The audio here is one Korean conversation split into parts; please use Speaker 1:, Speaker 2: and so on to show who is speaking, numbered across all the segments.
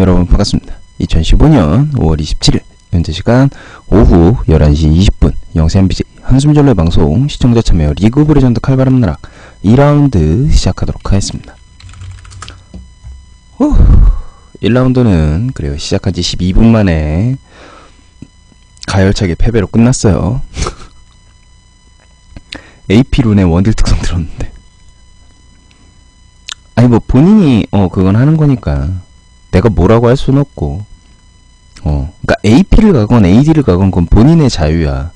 Speaker 1: 여러분 반갑습니다. 2015년 5월 27일 현재 시간 오후 11시 20분 영세한 BJ 한숨절로의 방송 시청자 참여 리그 오브 레전드 칼바람 나락 2라운드 시작하도록 하겠습니다. 후, 1라운드는 그래요 시작한 지 12분 만에 가열차게 패배로 끝났어요. AP룬의 원딜 특성 들었는데 아니 뭐 본인이 어 그건 하는 거니까 내가 뭐라고 할 수는 없고. 어 그러니까 AP를 가건 AD를 가건 그건 본인의 자유야.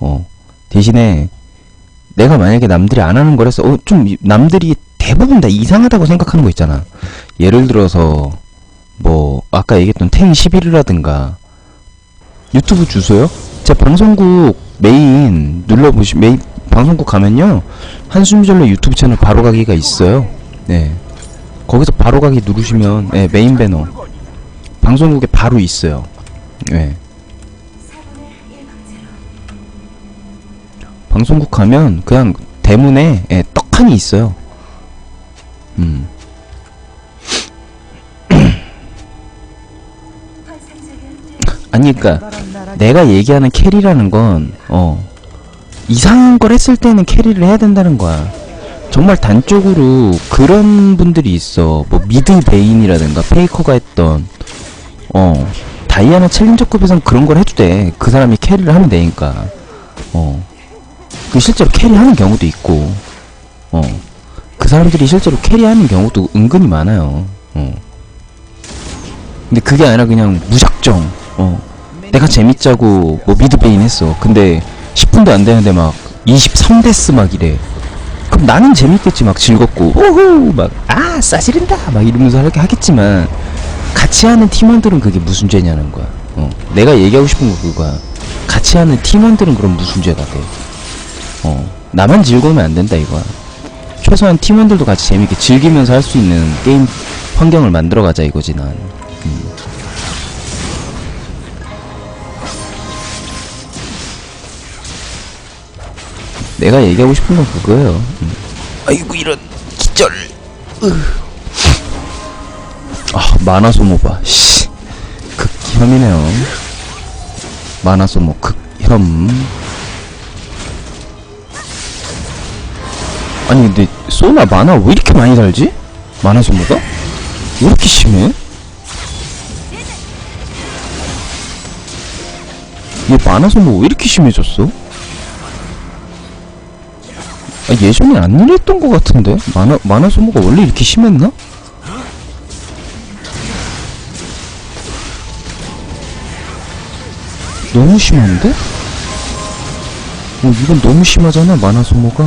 Speaker 1: 어 대신에 내가 만약에 남들이 안 하는 거라서 어 좀 남들이 대부분 다 이상하다고 생각하는 거 있잖아. 예를 들어서 뭐 아까 얘기했던 탱 11이라든가 유튜브 주소요? 제 방송국 메인 눌러보시 메인 방송국 가면요. 한숨절로 유튜브 채널 바로 가기가 있어요. 네 거기서 바로 가기 누르시면 네, 메인 배너 방송국에 바로 있어요. 네. 방송국 가면 그냥 대문에 예, 떡하니 있어요. 음. 아니 그니까 내가 얘기하는 캐리라는 건 어. 이상한 걸 했을 때는 캐리를 해야 된다는 거야. 정말 단적으로 그런 분들이 있어. 뭐 미드 베인이라든가 페이커가 했던 어 다이아나 챌린저급에선 그런 걸 해도 돼. 그 사람이 캐리를 하면 되니까. 어. 그 실제로 캐리하는 경우도 있고. 어. 그 사람들이 실제로 캐리하는 경우도 은근히 많아요. 어. 근데 그게 아니라 그냥 무작정. 어. 내가 재밌자고 뭐 미드 베인 했어. 근데 10분도 안 되는데 막 23데스 막 이래. 그럼 나는 재밌겠지 막 즐겁고 오호 막아 싸지른다 막 이러면서 이렇게 하겠지만 같이 하는 팀원들은 그게 무슨 죄냐는 거야. 어 내가 얘기하고 싶은 거 그거야. 같이 하는 팀원들은 그럼 무슨 죄가 돼 어 나만 즐거우면 안 된다 이거야. 최소한 팀원들도 같이 재밌게 즐기면서 할 수 있는 게임 환경을 만들어 가자 이거지 난 내가 얘기하고 싶은 건 그거예요. 음. 아이고 이런 기절. 으. 아 만화 소모봐. 씨. 극혐이네요. 만화 소모 극혐. 아니 근데 소나 만화 왜 이렇게 많이 달지? 만화 소모가? 왜 이렇게 심해? 얘 만화 소모 왜 이렇게 심해졌어? 아, 예전에 안 이랬던 것 같은데? 만화, 만화 소모가 원래 이렇게 심했나? 너무 심한데? 어, 이건 너무 심하잖아, 만화 소모가.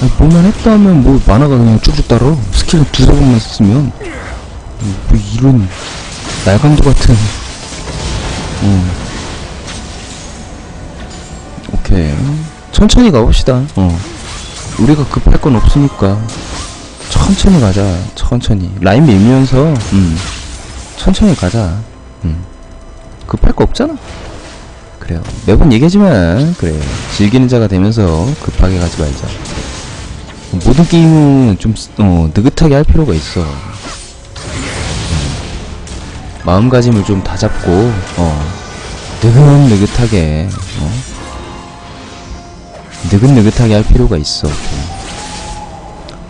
Speaker 1: 아니, 뭐만 했다 하면 뭐 만화가 그냥 쭉쭉 따라. 스킬 두세 번만 쓰면. 어, 뭐 이런 날강도 같은. 어. 오케이. 천천히 가봅시다. 어. 우리가 급할 건 없으니까. 천천히 가자. 천천히. 라인 밀면서, 음. 천천히 가자. 음. 급할 거 없잖아. 그래요. 매번 얘기하지만, 그래. 즐기는 자가 되면서 급하게 가지 말자. 모든 게임은 좀, 어, 느긋하게 할 필요가 있어. 음. 마음가짐을 좀 다잡고, 어. 느긋느긋하게, 어. 느긋느긋하게 할 필요가 있어. 좀.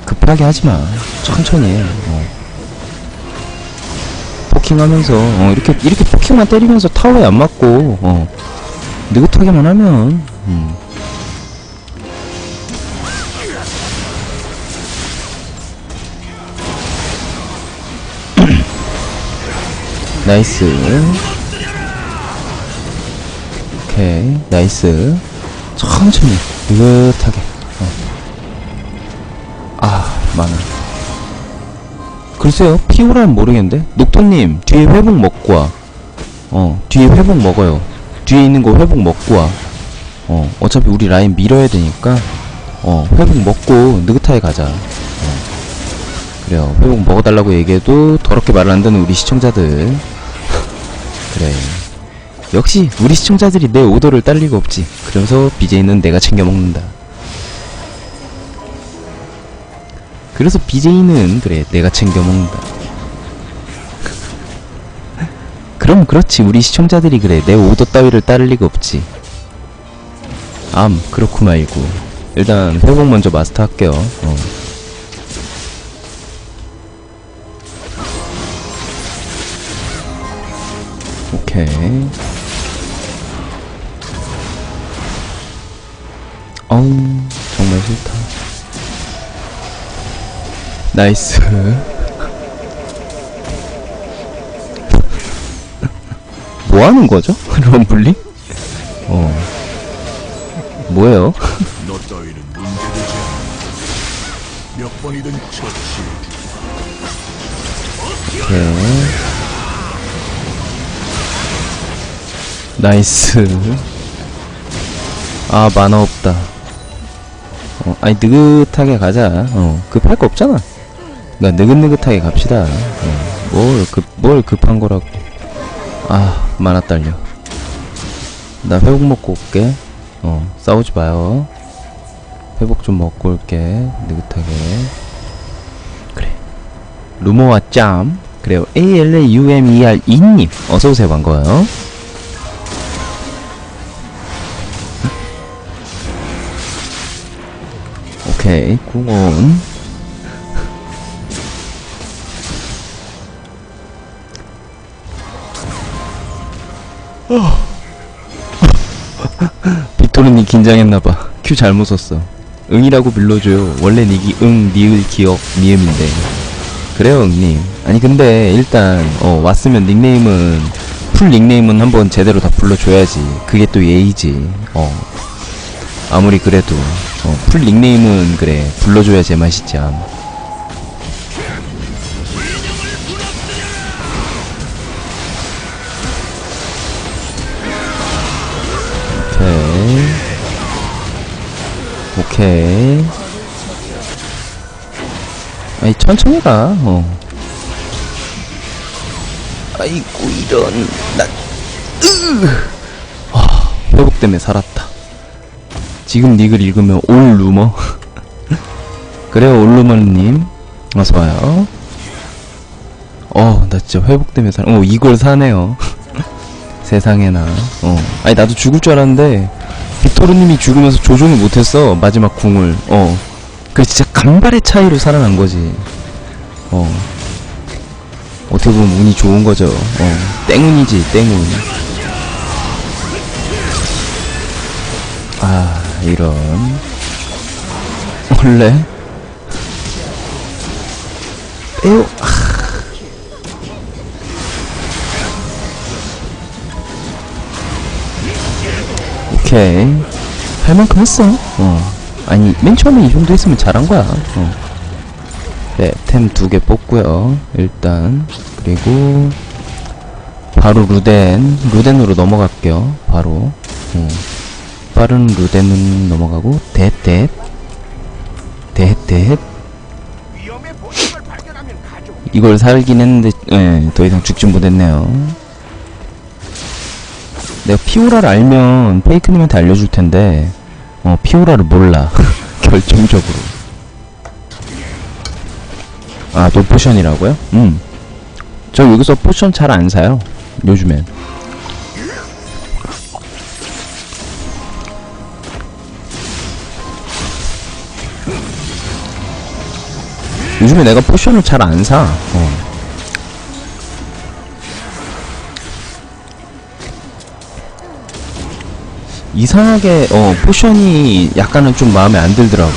Speaker 1: 급하게 하지 마. 천천히 해. 어. 포킹하면서 어, 이렇게 이렇게 포킹만 때리면서 타워에 안 맞고 어. 느긋하게만 하면 음. 나이스 오케이 나이스 천천히 느긋하게. 어. 아 많아 글쎄요 피오라는 모르겠는데? 녹토님 뒤에 회복 먹고 와어 뒤에 회복 먹어요. 뒤에 있는 거 회복 먹고 와어 어차피 우리 라인 밀어야 되니까. 어 회복 먹고 느긋하게 가자. 어. 그래요 회복 먹어달라고 얘기해도 더럽게 말안 듣는 우리 시청자들. 그래 역시 우리 시청자들이 내 오더를 딸 리가 없지. 그래서 BJ는 내가 챙겨 먹는다. 그래서 BJ는 그래 내가 챙겨 먹는다. 그럼 그렇지 우리 시청자들이 그래 내 오더 따위를 따를 리가 없지 암 그렇고 말고 일단 회복 먼저 마스터 할게요 어. 오케이 어우 정말 싫다 나이스 뭐 하는 거죠? 럼블링? 어. 뭐예요?
Speaker 2: 너 따위는 문제되지 않아. 몇 번이든 처치.
Speaker 1: 오케이. 나이스. 아, 만화 없다. 어, 아니, 느긋하게 가자. 어, 급할 거 없잖아. 그니까, 느긋느긋하게 갑시다. 어, 뭘, 급, 뭘 급한 거라고. 아, 만화 딸려. 나 회복 먹고 올게. 어, 싸우지 마요. 회복 좀 먹고 올게. 느긋하게. 그래. 루머와 짬. 그래요. ALAUMER 2님. 어서오세요. 반가워요. 오케이. 궁원. 빅토르님 긴장했나봐. 큐 잘못 썼어. 응이라고 불러줘요. 원래 닉이 응, 니을, 기억, 니음인데. 그래요, 응님. 아니, 근데, 일단, 어, 왔으면 닉네임은, 풀 닉네임은 한번 제대로 다 불러줘야지. 그게 또 예의지. 어. 아무리 그래도, 어, 풀 닉네임은, 그래, 불러줘야 제맛이지, 암. 오케이. 오케이. 아니, 천천히 가, 어. 아이고, 이런, 나, 으! 아, 회복 때문에 살았다. 지금 닉을 읽으면 올 루머. 그래요, 올 루머님. 어서와요. 어, 나 진짜 회복 때문에 살, 어, 이걸 사네요. 세상에나. 어. 아니, 나도 죽을 줄 알았는데, 빅토르님이 죽으면서 조종을 못했어. 마지막 궁을. 어. 그 진짜 간발의 차이로 살아난 거지. 어. 어떻게 보면 운이 좋은 거죠. 어. 땡운이지, 땡운. 이런. 원래. 빼요. 아. 오케이. 할 만큼 했어. 어. 아니, 맨 처음에 이 정도 했으면 잘한 거야. 어. 네, 템두 개 뽑고요. 일단. 그리고, 바로 루덴. 루덴으로 넘어갈게요. 바로. 어. 빠른 루덴은 넘어가고,
Speaker 2: 발견하면 가져.
Speaker 1: 이걸 살긴 했는데, 예, 더 이상 죽진 못했네요. 내가 피오라를 알면 페이크님한테 알려줄 텐데, 어, 피오라를 몰라. 결정적으로. 아, 노포션이라고요? 음. 저 여기서 포션 잘 안 사요. 요즘엔. 요즘에 내가 포션을 잘 안 사. 어. 이상하게 어 포션이 약간은 좀 마음에 안 들더라고.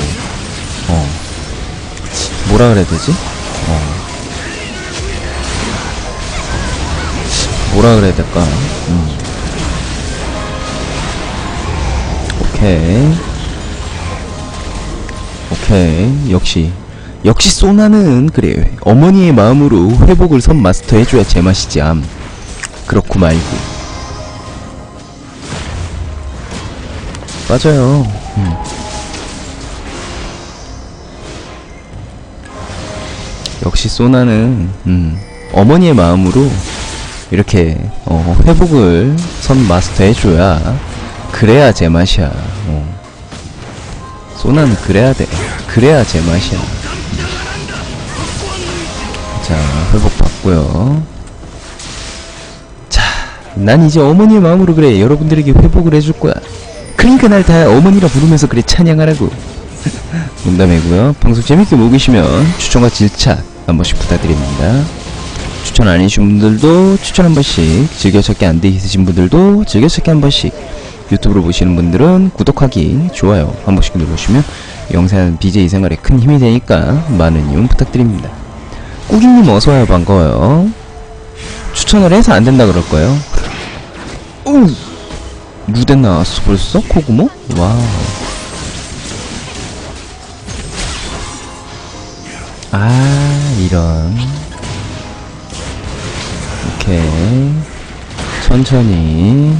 Speaker 1: 어 뭐라 그래야 되지? 어 뭐라 그래야 될까? 음. 오케이 오케이 역시 역시 소나는 그래 어머니의 마음으로 회복을 선 마스터 해줘야 제맛이지 암 그렇고 말고 맞아요. 음. 역시 소나는 음, 어머니의 마음으로 이렇게 어, 회복을 선 마스터 해줘야 그래야 제맛이야. 어. 소나는 그래야 돼. 그래야 제맛이야. 자 회복 받고요. 자 난 이제 어머니의 마음으로 그래 여러분들에게 회복을 해줄 거야. 그러니까 날 다 어머니라 부르면서 그래 찬양하라고. 농담이고요. 방송 재밌게 보고 계시면 추천과 질차 한 번씩 부탁드립니다. 추천 아니신 분들도 추천 한 번씩 즐겨찾기 안 돼 있으신 분들도 즐겨찾기 한 번씩 유튜브로 보시는 분들은 구독하기 좋아요 한 번씩 눌러주시면 영상 BJ 생활에 큰 힘이 되니까 많은 이용 부탁드립니다 꾸기님 어서와요 반가워요. 추천을 해서 안 된다 그럴 거예요. 오! 무대 나왔어 벌써? 코구모? 와우. 아 이런. 오케이. 천천히.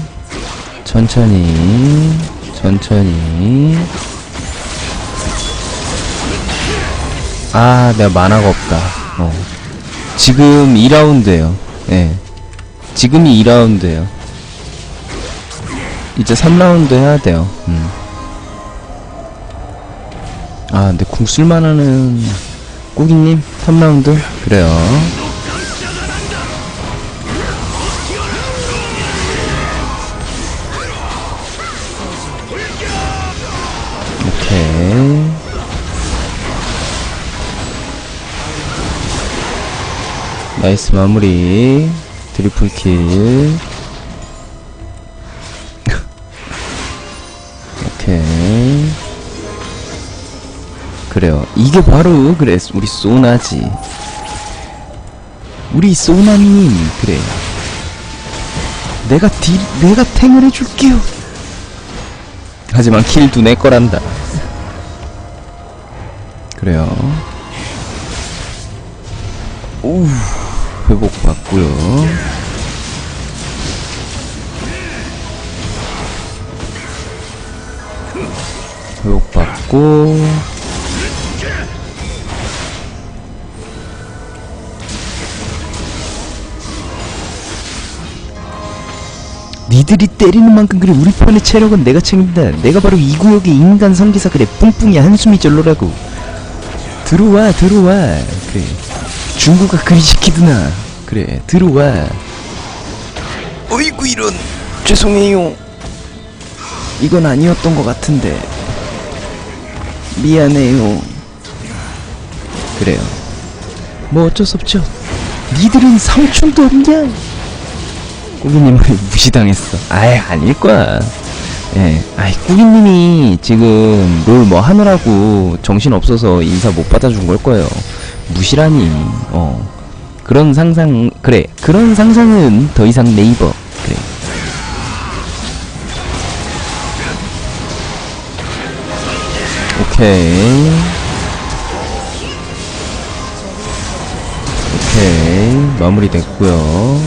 Speaker 1: 천천히. 천천히. 아 내가 만화가 없다 어. 지금 2라운드에요. 예. 지금이 2라운드에요. 이제 3라운드 해야 돼요. 음. 아 근데 궁 쓸만하는 꾸기님 3라운드? 그래요 나이스 마무리. 트리플 킬. 오케이. 그래요. 이게 바로 그래 우리 소나지. 우리 소나님 그래. 내가 딜 내가 탱을 해줄게요. 하지만 킬도 내 거란다. 그래요. 오 회복 받고요. 회복 받고. 니들이 때리는 만큼 그래 우리 편의 체력은 내가 책임진다. 내가 바로 이 구역의 인간 성기사 그래 뿡뿡이 한숨이 절로라고. 들어와 들어와. 그래 중국가 그리 시키드나. 그래 들어와. 어이구 이런. 죄송해요. 이건 아니었던 것 같은데. 미안해요. 그래요. 뭐 어쩔 수 없죠. 니들은 상충도 없냐? 꾸기님을 무시당했어. 아이 아닐 거야. 예 아이 꾸기님이 지금 롤 뭐 하느라고 정신 없어서 인사 못 받아준 걸 거예요 무시라니. 어. 그런 상상 그래. 그런 상상은 더 이상 네이버. 그래. 오케이. 오케이. 마무리 됐고요.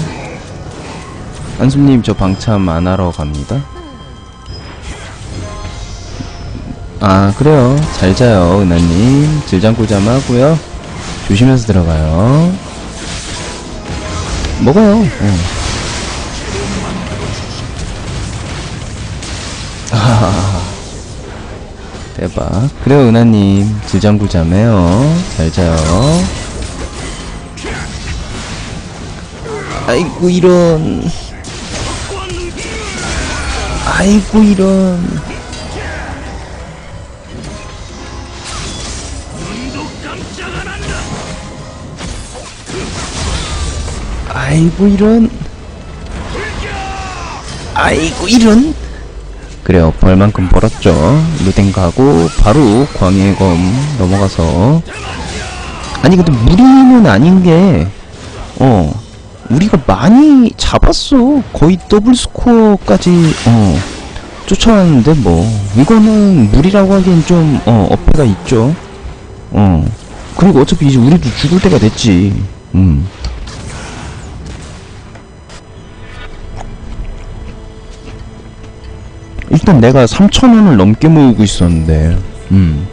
Speaker 1: 한숨님 저 방참 안 하러 갑니다. 아 그래요. 잘 자요 은하님. 질장꿀잠 하고요 조심해서 들어가요. 먹어요. 응. 아하하하. 대박. 그래요 은하님. 질장꿀잠 해요. 잘 자요. 아이고 이런. 아이고 이런 아이고 이런. 아이고 이런. 그래요 벌만큼 벌었죠. 루덴 가고 바로 광해의 검 넘어가서. 아니 근데 무리는 아닌 게 어 우리가 많이 잡았어. 거의 더블 스코어까지 어 쫓아왔는데 뭐. 이거는 무리라고 하기엔 좀 어 어폐가 있죠. 어. 그리고 어차피 이제 우리도 죽을 때가 됐지. 음 일단 내가 3천원을 넘게 모으고 있었는데 음.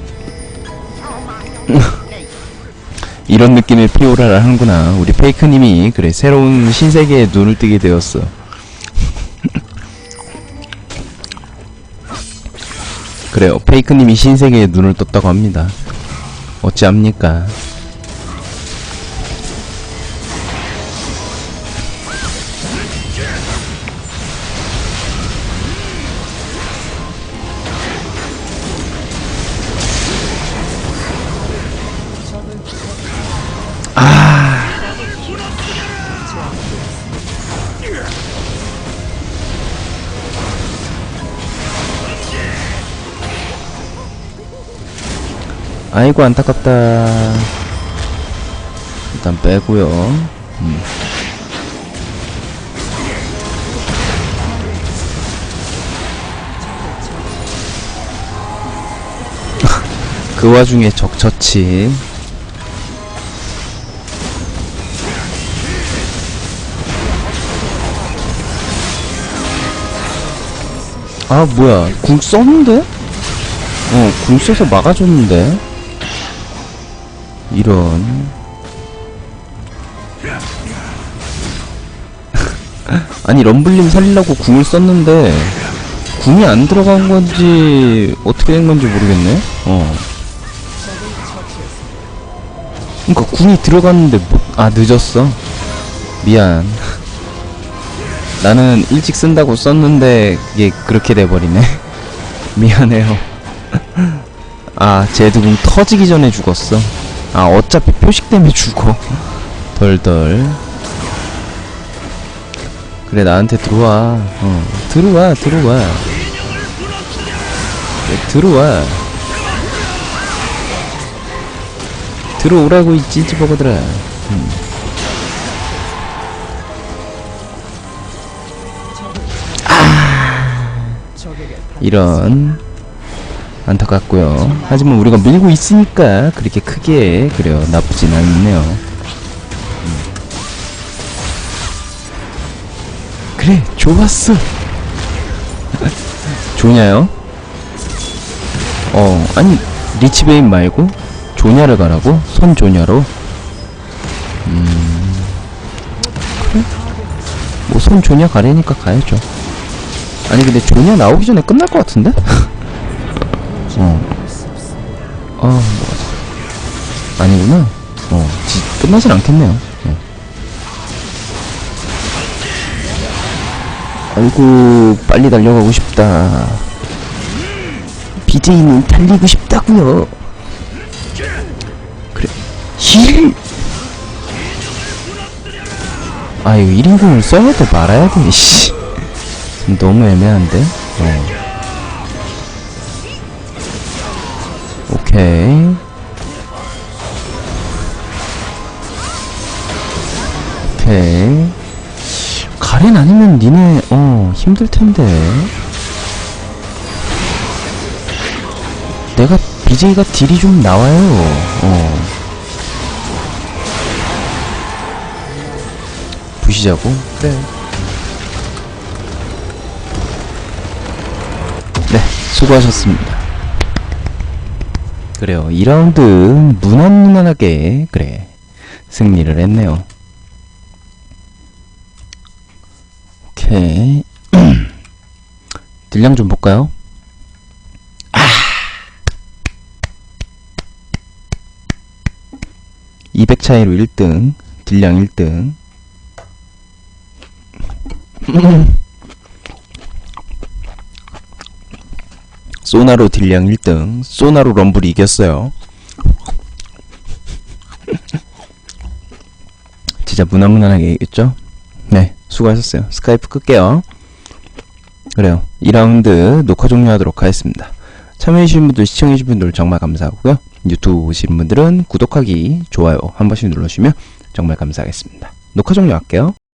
Speaker 1: 이런 느낌의 피오라를 하는구나. 우리 페이크님이 그래 새로운 신세계에 눈을 뜨게 되었어. 그래요. 페이크님이 신세계에 눈을 떴다고 합니다. 어찌합니까 아이고 안타깝다. 일단 빼고요. 음. 그 와중에 적처치. 아 뭐야. 궁 썼는데? 어궁 써서 막아줬는데 이런. 아니 럼블님 살리려고 궁을 썼는데 궁이 안 들어간 건지 어떻게 된 건지 모르겠네. 어. 그니까 궁이 들어갔는데 뭐, 아 늦었어. 미안. 나는 일찍 쓴다고 썼는데 이게 그렇게 돼버리네. 미안해요. 아 제드궁 터지기 전에 죽었어 아 어차피 표식 때문에 죽어. 덜덜. 그래 나한테 들어와. 어 들어와 들어와. 그래, 들어와. 들어오라고 이 찌찌버거들아. 음. 이런 안타깝고요. 하지만 우리가 밀고 있으니까 그렇게 크게 그래요. 나쁘진 않네요. 음. 그래, 좋았어. 좋냐요? 어, 아니 리치베인 말고 조냐를 가라고? 손 조냐로? 음, 그래? 뭐손 조냐 가려니까 가야죠. 아니 근데 조냐 나오기 전에 끝날 것 같은데? 어. 아, 뭐가 아니구나. 어, 지, 끝나진 않겠네요. 어. 아이고, 빨리 달려가고 싶다. BJ는 달리고 싶다고요. 그래, 힐! 아, 이거 1인공을 써야 돼, 말아야 돼, 씨. 너무 애매한데? 어. 오케이. 오케이. 가렌 아니면 니네, 어, 힘들 텐데. 내가, BJ가 딜이 좀 나와요. 어. 부시자고? 그래. 네, 수고하셨습니다. 그래요. 2라운드 무난무난하게 그래 승리를 했네요. 오케이. 딜량 좀 볼까요? 아! 200 차이로 1등, 딜량 1등. 소나로 딜량 1등 소나로 럼블이 이겼어요. 진짜 무난무난하게 이겼죠? 네 수고하셨어요. 스카이프 끌게요. 그래요. 2라운드 녹화 종료하도록 하겠습니다. 참여해주신 분들 시청해주신 분들 정말 감사하고요. 유튜브 보시는 분들은 구독하기 좋아요 한 번씩 눌러주시면 정말 감사하겠습니다. 녹화 종료할게요